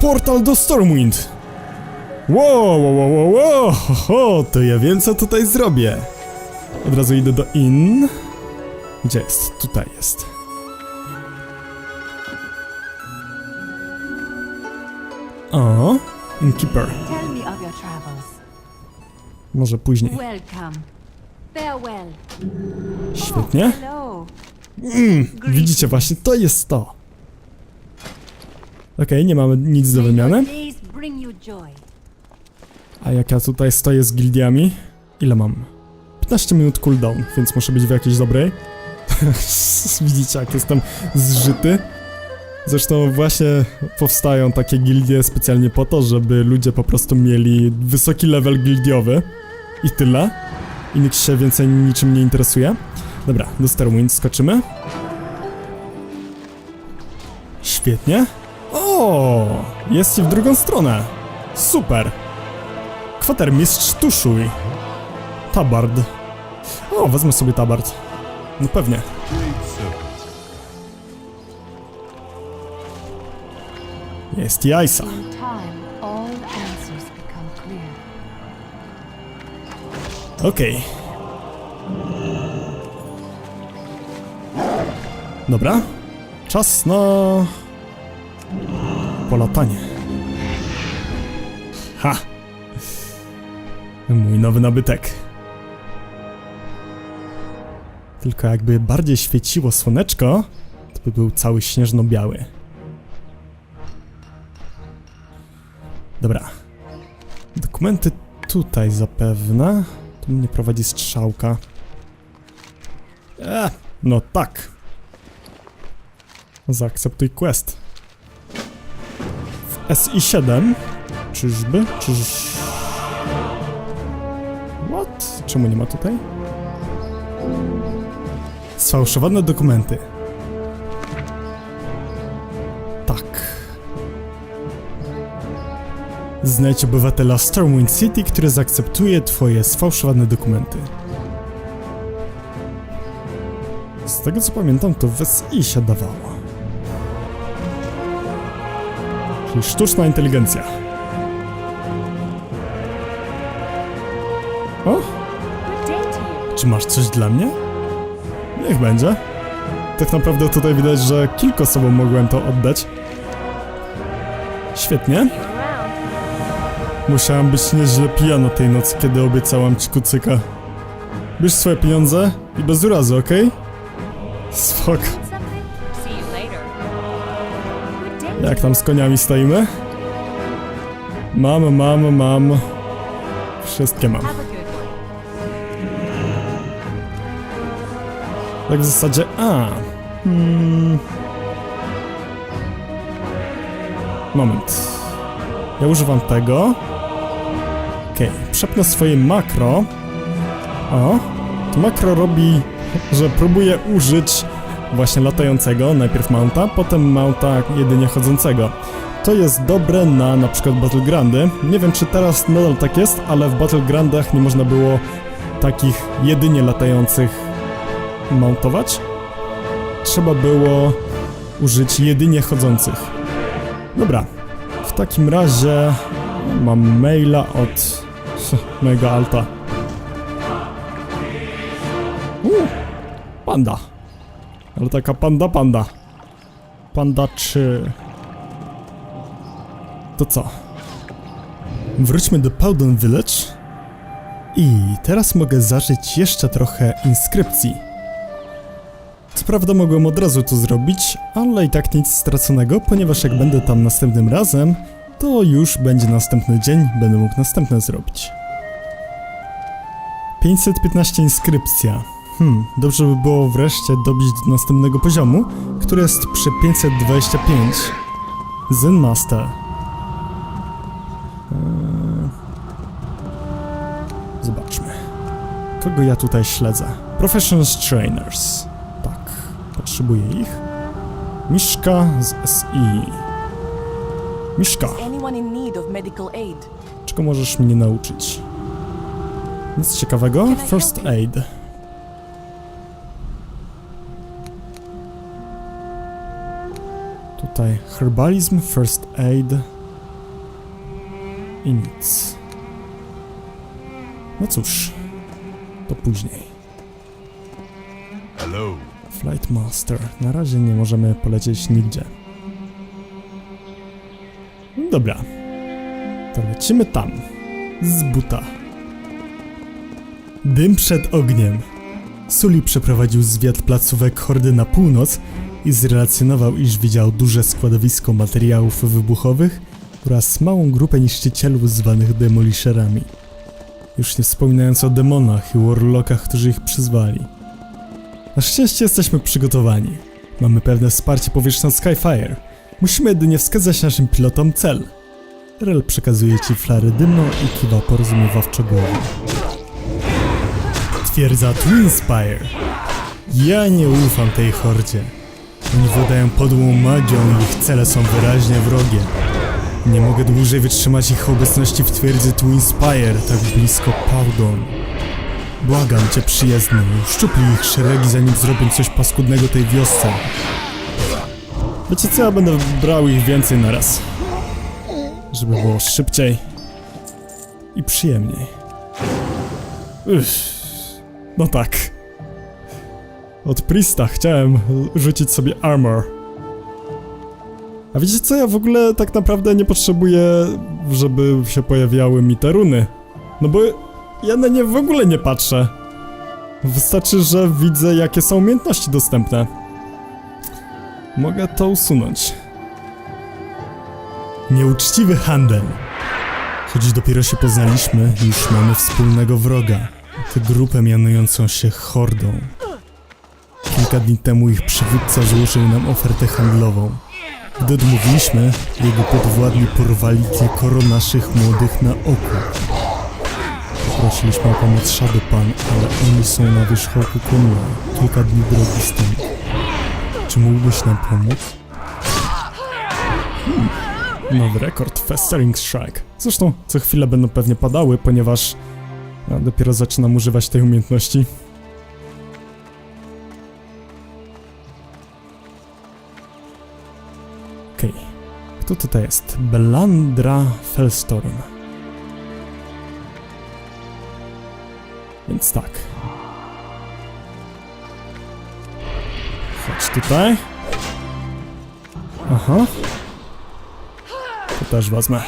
Portal do Stormwind! Wow, wow, wow, wow, wow, ho, ho, to ja wiem co tutaj zrobię. Od razu idę do in. Gdzie jest? Tutaj jest. O, Innkeeper. Może później. Świetnie. Hello. Widzicie, właśnie to jest to. Okej, nie mamy nic do wymiany. A jak ja tutaj stoję z gildiami? Ile mam? 15 minut cooldown, więc muszę być w jakiejś dobrej. Widzicie, jak jestem zżyty? Zresztą właśnie powstają takie gildie specjalnie po to, żeby ludzie po prostu mieli wysoki level gildiowy. I tyle. I nikt się więcej niczym nie interesuje. Dobra, do Starwind skoczymy. Świetnie. O, jest i w drugą stronę. Super. Kwatermistrz Tuszuj. Tabard. O, wezmę sobie tabard. No pewnie. Jest jajsa. Okej. Dobra. Czas na... Polatanie. Ha! Mój nowy nabytek. Tylko jakby bardziej świeciło słoneczko, to by był cały śnieżno-biały. Dobra. Dokumenty tutaj zapewne. Tu mnie prowadzi strzałka. E, no tak. Zaakceptuj quest. W SI7? Czyżby? Czyż... What? Czemu nie ma tutaj? Sfałszowane dokumenty. Tak. Znajdź obywatela Stormwind City, który zaakceptuje twoje sfałszowane dokumenty. Z tego co pamiętam, to w SI się dawało. Sztuczna inteligencja. O, czy masz coś dla mnie? Niech będzie. Tak naprawdę tutaj widać, że kilku osobom mogłem to oddać. Świetnie. Musiałam być nieźle pijana tej nocy, kiedy obiecałam ci kucyka. Bierz swoje pieniądze i bez urazy, okej? Spoko. Jak tam z koniami stoimy? Mam, mam, mam. Wszystkie mam. Tak w zasadzie, a. Hmm. Moment. Ja używam tego. Okej, przepnę swoje makro. O, to makro robi, że próbuje użyć właśnie latającego, najpierw mounta, potem mounta jedynie chodzącego. To jest dobre na na przykład Battlegroundy. Nie wiem czy teraz nadal tak jest, ale w Battlegroundach nie można było takich jedynie latających montować. Trzeba było użyć jedynie chodzących. Dobra, w takim razie mam maila od mojego alta. U, panda. Ale taka panda panda. Panda 3. To co? Wróćmy do Powden Village. I teraz mogę zażyć jeszcze trochę inskrypcji. Co prawda mogłem od razu to zrobić, ale i tak nic straconego, ponieważ jak będę tam następnym razem, to już będzie następny dzień, będę mógł następne zrobić. 515 inskrypcja. Hmm, dobrze by było wreszcie dobić do następnego poziomu, który jest przy 525. Zen Master. Eee... Zobaczmy. Kogo ja tutaj śledzę? Professional Trainers. Tak, potrzebuję ich. Miszka z SI. Miszka, czego możesz mnie nauczyć? Nic ciekawego? First aid. Tutaj herbalizm, first aid. I nic. No cóż, to później. Hello. Flight Master. Na razie nie możemy polecieć nigdzie. Dobra. To lecimy tam. Z buta. Dym przed ogniem. Sully przeprowadził zwiat placówek Hordy na północ i zrelacjonował, iż widział duże składowisko materiałów wybuchowych oraz małą grupę niszczycielów zwanych demolisherami. Już nie wspominając o demonach i warlockach, którzy ich przyzwali. Na szczęście jesteśmy przygotowani. Mamy pewne wsparcie powietrzne Skyfire. Musimy jedynie wskazać naszym pilotom cel. Rel przekazuje ci flary dymną i kiwa porozumiewawczo głową. Twierdza Twinspire. Ja nie ufam tej hordzie. Oni władają podłą magią i ich cele są wyraźnie wrogie. Nie mogę dłużej wytrzymać ich obecności w twierdzy Twinspire, tak blisko Powdon. Błagam cię, przyjezdny, uszczupli ich szeregi, zanim zrobią coś paskudnego tej wiosce. Wiecie co, ja będę brał ich więcej na raz. Żeby było szybciej i przyjemniej. Uff. No tak. Od Prista chciałem rzucić sobie armor. A wiecie co, ja w ogóle tak naprawdę nie potrzebuję, żeby się pojawiały mi te runy. No bo ja na nie w ogóle nie patrzę. Wystarczy, że widzę, jakie są umiejętności dostępne. Mogę to usunąć. Nieuczciwy handel. Choć dopiero się poznaliśmy, już mamy wspólnego wroga. Tę grupę mianującą się Hordą. Kilka dni temu ich przywódca złożył nam ofertę handlową. Gdy odmówiliśmy, jego podwładni porwali kilkoro naszych młodych na oku. Prosiliśmy o pomoc Shadowpan, ale oni są na wierzchołku Kunlun, kilka dni drogi stąd. Czy mógłbyś nam pomóc? Hmm. Nowy rekord, Festering Strike. Zresztą co chwilę będą pewnie padały, ponieważ ja dopiero zaczynam używać tej umiejętności. Kto tutaj jest? Belandra Felstorm. Więc tak. Chodź tutaj. Aha. To też wezmę.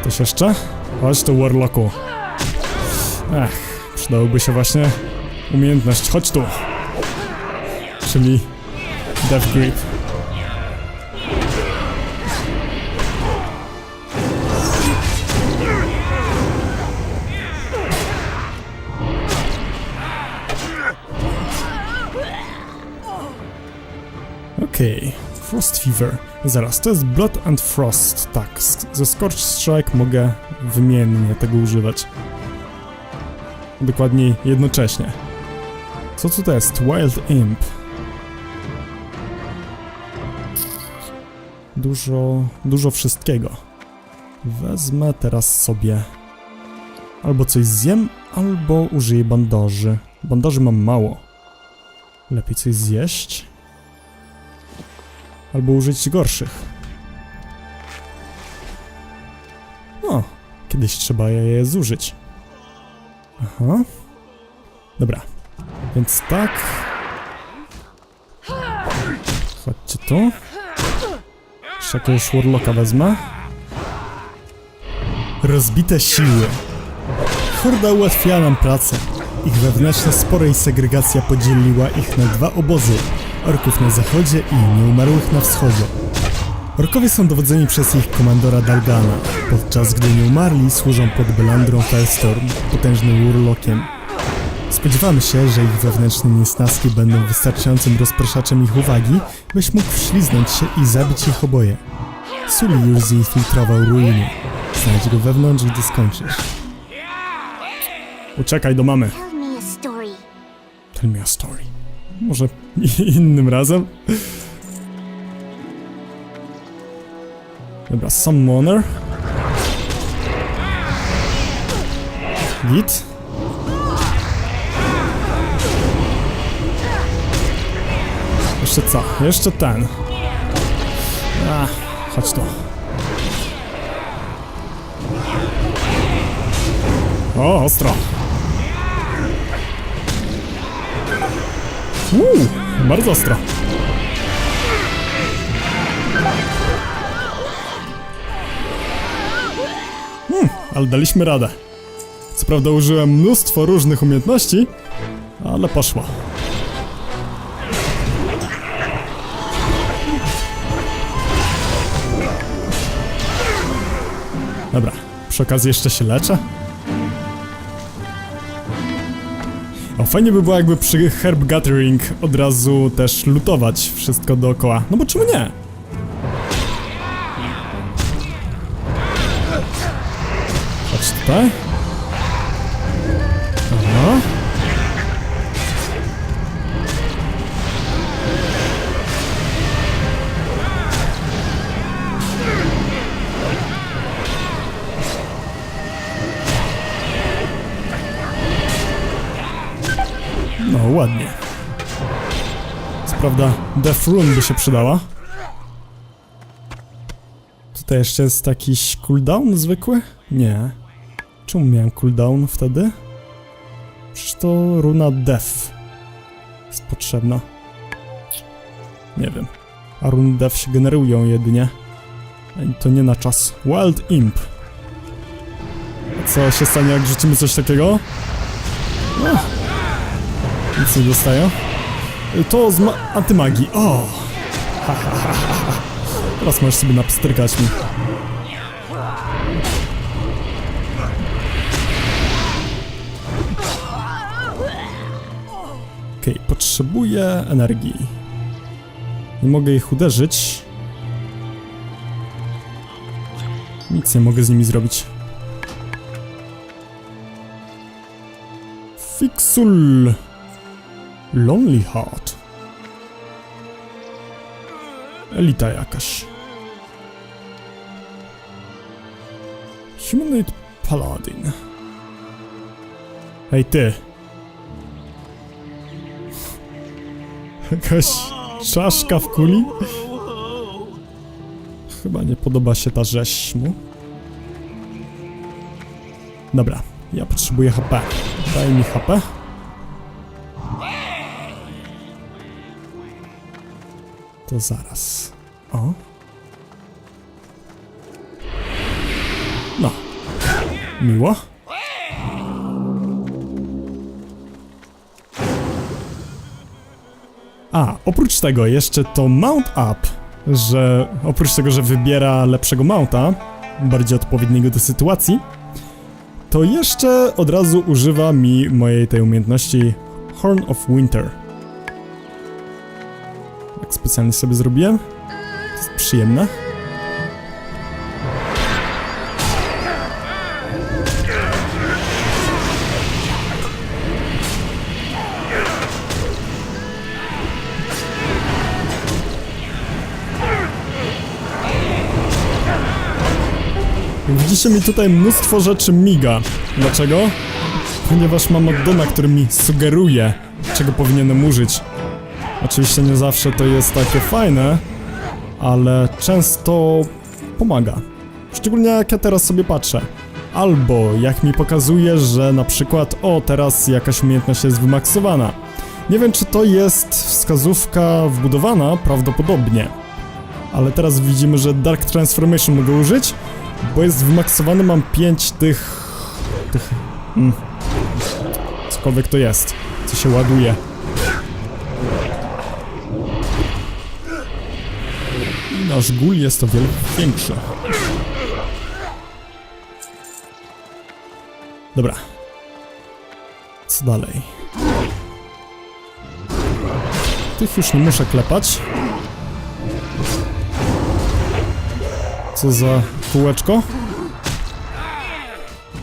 Ktoś jeszcze? Chodź tu, Warlocku. Ech, przydałoby się właśnie umiejętność. Chodź tu. Czyli Death Grip. Okej, Frost Fever. Zaraz, to jest Blood and Frost. Tak, ze Scorch Strike mogę wymiennie tego używać. Dokładniej jednocześnie. Co tutaj jest? Wild Imp. Dużo, dużo wszystkiego. Wezmę teraz sobie albo coś zjem, albo użyję bandaży. Bandaży mam mało. Lepiej coś zjeść. Albo użyć gorszych. O, kiedyś trzeba je zużyć. Aha. Dobra. Więc tak. Chodźcie tu. Jeszcze jakiegoś Warlocka wezmę. Rozbite siły. Horda ułatwiała nam pracę. Ich wewnętrzna sporej segregacja podzieliła ich na dwa obozy. Orków na zachodzie i nieumarłych na wschodzie. Orkowie są dowodzeni przez ich komandora Dalgana, podczas gdy nieumarli służą pod Belandrą Felstorm, potężnym Warlockiem. Spodziewamy się, że ich wewnętrzne niesnaski będą wystarczającym rozpraszaczem ich uwagi, byś mógł wśliznąć się i zabić ich oboje. Sully już zinfiltrował ruiny. Znajdź go wewnątrz, gdy skończysz. Uciekaj do mamy. Tell me a story. Tell me a story. Może innym razem? Dobra, Summoner. Git. Jeszcze co? Jeszcze ten. Ach, chodź tu. O, ostro. Uuu, bardzo ostro. Ale daliśmy radę. Co prawda użyłem mnóstwo różnych umiejętności, ale poszło. Dobra, przy okazji jeszcze się leczę. O, fajnie by było jakby przy Herb Gathering od razu też lutować wszystko dookoła. No bo czemu nie? Tutaj. Aha. No, ładnie. Co prawda, Death Rune by się przydała. Tutaj jeszcze jest jakiś cooldown zwykły? Nie. Czemu miałem cooldown wtedy? Przecież to runa Death jest potrzebna. Nie wiem. A run Death się generują jedynie. I to nie na czas. Wild Imp. Co się stanie, jak rzucimy coś takiego? No. Nic nie dostaję. To z ma- antymagii. O! Ha, ha, ha, ha. Teraz możesz sobie napstrykać mi. Okej, potrzebuję energii. Nie mogę ich uderzyć. Nic nie mogę z nimi zrobić. Fixul. Lonely Heart. Elita jakaś. Humanoid Paladin. Hej ty. Jakaś czaszka w kuli? Chyba nie podoba się ta rzeź mu. Dobra, ja potrzebuję HP. Daj mi HP. To zaraz. O. No. Miło. A, oprócz tego jeszcze to Mount Up, że oprócz tego, że wybiera lepszego mounta, bardziej odpowiedniego do sytuacji, to jeszcze od razu używa mi mojej tej umiejętności Horn of Winter. Tak specjalnie sobie zrobiłem. To jest przyjemne. Widzicie mi tutaj mnóstwo rzeczy miga. Dlaczego? Ponieważ mam addona, który mi sugeruje, czego powinienem użyć. Oczywiście nie zawsze to jest takie fajne, ale często pomaga. Szczególnie jak ja teraz sobie patrzę. Albo jak mi pokazuje, że na przykład, o teraz jakaś umiejętność jest wymaksowana. Nie wiem, czy to jest wskazówka wbudowana, prawdopodobnie. Ale teraz widzimy, że Dark Transformation mogę użyć, bo jest wymaksowany, mam 5 tych... tych... Mm, cokolwiek to jest, co się ładuje. I nasz gul jest o wiele większy. Dobra. Co dalej? Tych już nie muszę klepać. Co za kółeczko?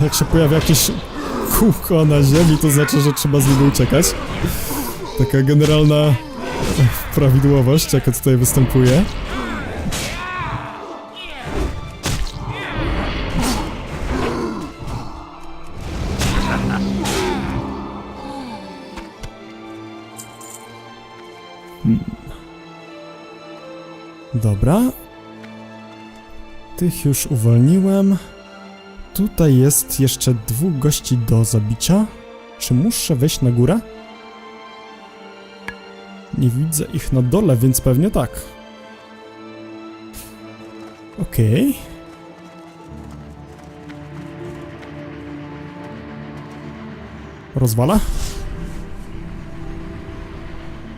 Jak się pojawia jakieś kółko na ziemi, to znaczy, że trzeba z niego uciekać. Taka generalna prawidłowość, jaka tutaj występuje. Hmm. Dobra. Tych już uwolniłem. Tutaj jest jeszcze dwóch gości do zabicia. Czy muszę wejść na górę? Nie widzę ich na dole, więc pewnie tak. Okej. Rozwala?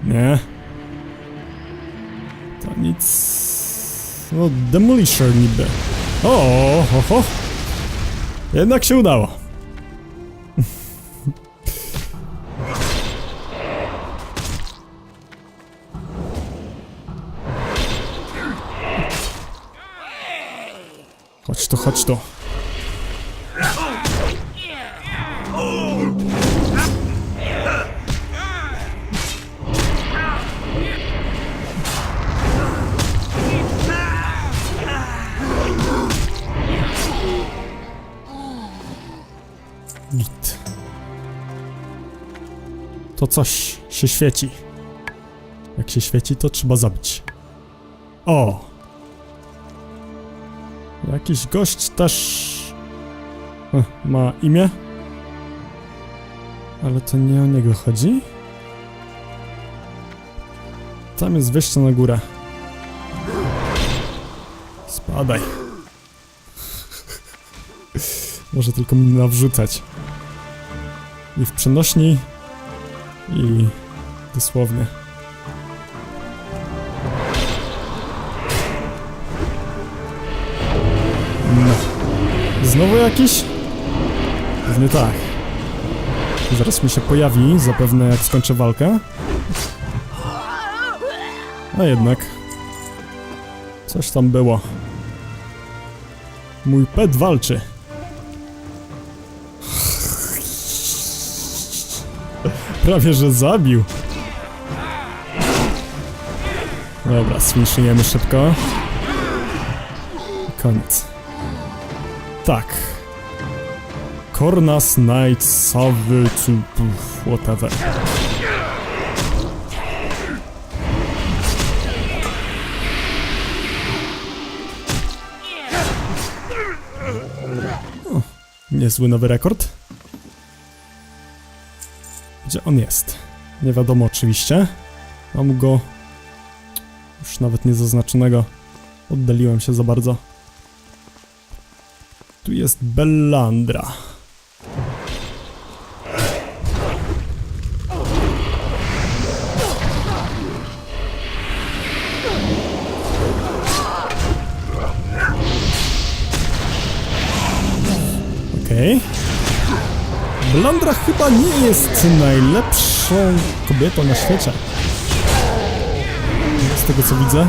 Nie. No, Demolisher niby. O, ho, ho. Jednak się udało. Chodź tu, chodź tu. To coś się świeci. Jak się świeci, to trzeba zabić. O! Jakiś gość też eh, ma imię? Ale to nie o niego chodzi? Tam jest wejście na górę. Spadaj. Może tylko mi nawrzucać. I w przenośni, i dosłownie. No. Znowu jakiś? Pewnie tak. Zaraz mi się pojawi, zapewne jak skończę walkę. A jednak. Coś tam było. Mój pet walczy. Prawie, że zabił. Dobra, sfinishujemy szybko. Koniec. Tak. Kornas Knight Savage whatever. O, niezły nowy rekord. Gdzie on jest? Nie wiadomo oczywiście. Mam go już nawet nie zaznaczonego. Oddaliłem się za bardzo. Tu jest Bellandra. Okej. Bellandra chyba nie jest najlepszą kobietą na świecie. Z tego co widzę.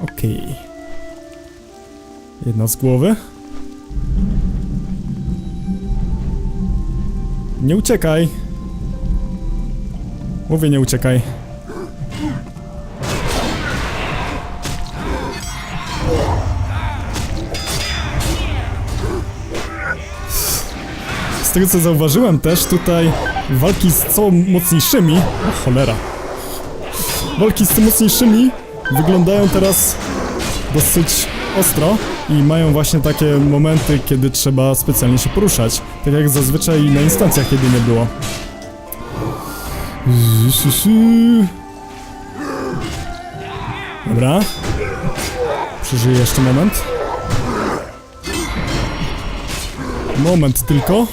Okej. Jedna z głowy. Nie uciekaj. Mówię, nie uciekaj. Z tego co zauważyłem też tutaj walki z co mocniejszymi. O cholera. Walki z tym mocniejszymi wyglądają teraz dosyć ostro i mają właśnie takie momenty, kiedy trzeba specjalnie się poruszać. Tak jak zazwyczaj na instancjach, kiedy nie było. Dobra. Przeżyję jeszcze moment. Moment tylko.